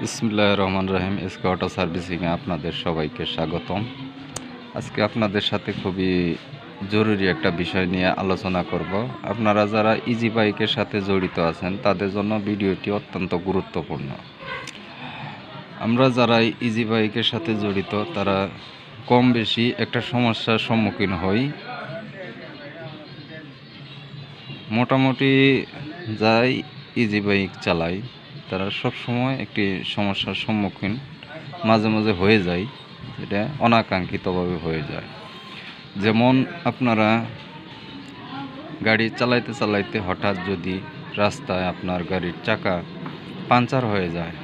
বিসমুল্লাহ রহমান রহিম। অটো সার্ভিসিংয়ে আপনাদের সবাইকে স্বাগতম। আজকে আপনাদের সাথে খুবই জরুরি একটা বিষয় নিয়ে আলোচনা করব। আপনারা যারা ইজি বাইকের সাথে জড়িত আছেন, তাদের জন্য ভিডিওটি অত্যন্ত গুরুত্বপূর্ণ। আমরা যারা ইজি বাইকের সাথে জড়িত, তারা কম বেশি একটা সমস্যার সম্মুখীন হই। মোটামুটি যাই ইজি বাইক চালাই। তারা সব সময় একটি সমস্যার সম্মুখীন মাঝে মাঝে হয়ে যায় এটা অনাকাঙ্ক্ষিতভাবে হয়ে যায়। যেমন আপনারা গাড়ি চালাইতে চালাইতে হঠাৎ যদি রাস্তায় আপনার গাড়ির চাকা পাঞ্চার হয়ে যায়,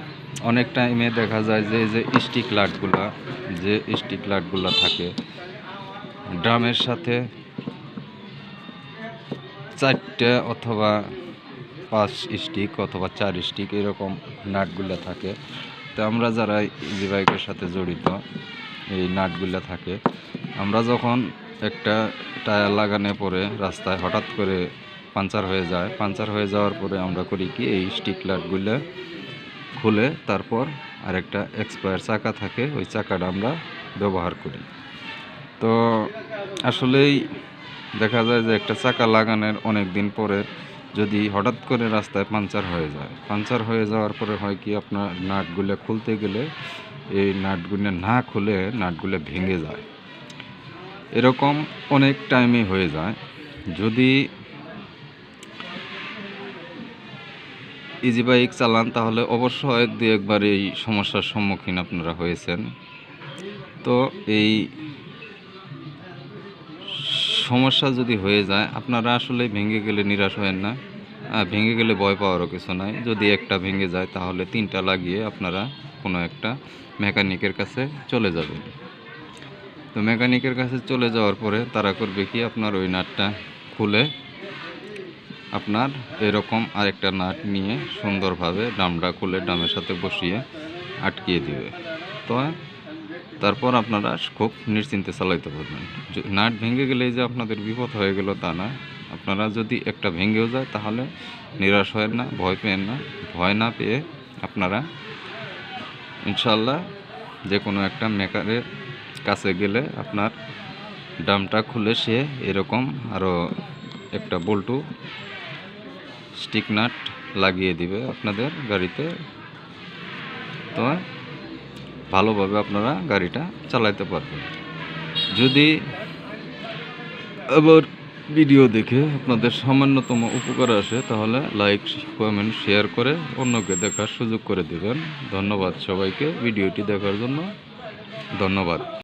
অনেক টাইমে দেখা যায় যে যে স্টিক লাটগুলা যে স্টিক লাটগুলো থাকে, ড্রামের সাথে চারটে অথবা পাঁচ স্টিক অথবা চার স্টিক এরকম নাটগুলো থাকে। তো আমরা যারা ইজি বাইকের সাথে জড়িত, এই নাটগুলো থাকে, আমরা যখন একটা টায়ার লাগানোর পরে রাস্তায় হঠাৎ করে পাঞ্চার হয়ে যায় পাঞ্চার হয়ে যাওয়ার পরে আমরা করি কি, এই স্টিক লাটগুলো খুলে তারপর আরেকটা এক্সপায়ার চাকা থাকে, ওই চাকাটা আমরা ব্যবহার করি। তো আসলেই দেখা যায় যে একটা চাকা লাগানোর অনেক দিন পরে যদি হঠাৎ করে রাস্তায় পাঞ্চার হয়ে যায় পাঞ্চার হয়ে যাওয়ার পরে হয় কি আপনার নাটগুলো খুলতে গেলে এই নাটগুলো না খুলে নাটগুলো ভেঙে যায়। এরকম অনেক টাইমে হয়ে যায়। যদি ইজি বাইক চালান, তাহলে অবশ্যই এক দু একবার এই সমস্যার সম্মুখীন আপনারা হয়েছেন। তো এই সমস্যা যদি হয়ে যায়, আপনারা আসলে ভেঙে গেলে নিরাশ হবেন না। ভেঙে গেলে ভয় পাওয়ারও কিছু নাই। যদি একটা ভেঙে যায়, তাহলে তিনটা লাগিয়ে আপনারা কোনো একটা মেকানিকের কাছে চলে যাবেন। তো মেকানিকের কাছে চলে যাওয়ার পরে তারা করবে কি, আপনার ওই নাটটা খুলে আপনার এরকম আরেকটা নাট নিয়ে সুন্দরভাবে ডামটা খুলে, ডামের সাথে বসিয়ে আটকিয়ে দিবে। তো তারপর আপনারা খুব নিশ্চিন্তে চালাইতে পারবেন। নাট ভেঙে গেলেই যে আপনাদের বিপদ হয়ে গেল তা না। আপনারা যদি একটা ভেঙেও যায় তাহলে নিরাশ হয় না, ভয় পেন না। ভয় না পেয়ে আপনারা ইনশাল্লাহ যে কোনো একটা মেকারের কাছে গেলে আপনার ডামটা খুলে সে এরকম আরও একটা বল্টু স্টিক নাট লাগিয়ে দিবে আপনাদের গাড়িতে। তো ভালোভাবে আপনারা গাড়িটা চালাইতে পারবেন। যদি আবার ভিডিও দেখে আপনাদের সামান্যতম উপকার আসে, তাহলে লাইক, কমেন্ট, শেয়ার করে অন্যকে দেখার সুযোগ করে দেবেন। ধন্যবাদ সবাইকে ভিডিওটি দেখার জন্য। ধন্যবাদ।